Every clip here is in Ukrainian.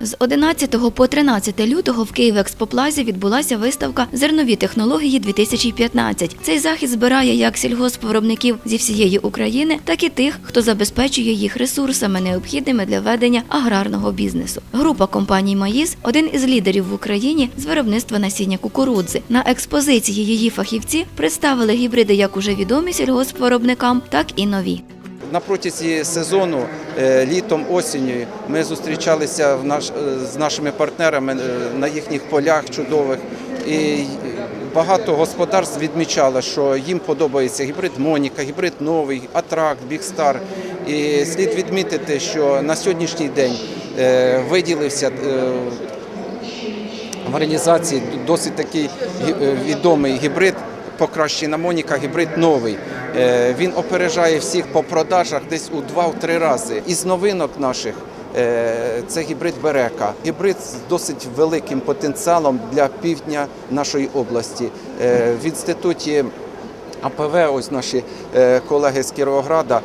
З 11 по 13 лютого в Київекспоплазі відбулася виставка Зернові технології 2015 Цей захід збирає як сільгоспвиробників зі всієї України, так і тих, хто забезпечує їх ресурсами, необхідними для ведення аграрного бізнесу. Група компаній Маїс один із лідерів в Україні з виробництва насіння кукурудзи. На експозиції її фахівці представили гібриди як уже відомі сільгоспвиробникам, так і нові. На протязі сезону, е, літом, осінню, ми зустрічалися е, з нашими партнерами е, на їхніх полях чудових. І багато господарств відмічало, що їм подобається гібрид Моніка, гібрид новий, Атракт, Бігстар. І слід відмітити, що на сьогоднішній день виділився в реалізації досить такий відомий гібрид. Покращена Моніка, гібрид новий. Е, Він опережає всіх по продажах десь у 2-3 рази. Із новинок наших е, це гібрид Берека. Гібрид з досить великим потенціалом для півдня нашої області. Е, В інституті АПВ, ось наші колеги з Кіровограда,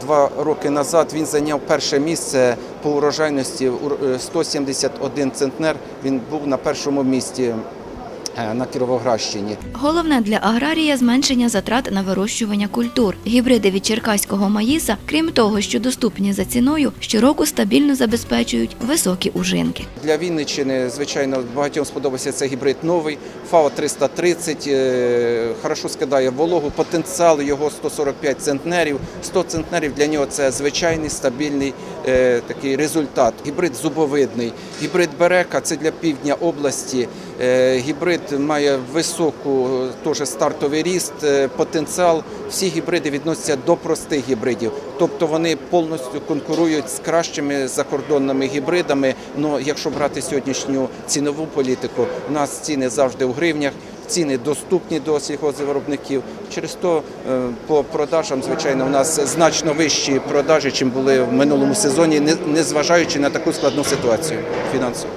два роки назад він зайняв перше місце по урожайності ур- е, 171 центнер. Він був на першому місці на Кіровоградщині. Головне для аграрія зменшення затрат на вирощування культур. Гібриди від черкаського маїса, крім того, що доступні за ціною, щороку стабільно забезпечують високі ужинки. Для Вінниччини, звичайно, багатьом сподобався цей гібрид новий. ФАО 330 е, хорошо скидає вологу, потенціал його 145 центнерів. 100 центнерів для нього це звичайний стабільний е, такий результат. Гібрид зубовидний. Гібрид Берека це для півдня області. Е, Гібрид має високу е, теж стартовий ріст, е, потенціал. Всі гібриди відносяться до простих гібридів, тобто вони повністю конкурують з кращими закордонними гібридами. Ну, якщо брати сьогоднішню цінову політику, у нас ціни завжди в гривнях. Ціни доступні до сільгоспвиробників. Через то е, по продажам, звичайно, у нас значно вищі продажі, чим були в минулому сезоні, не- незважаючи на таку складну ситуацію фінансову.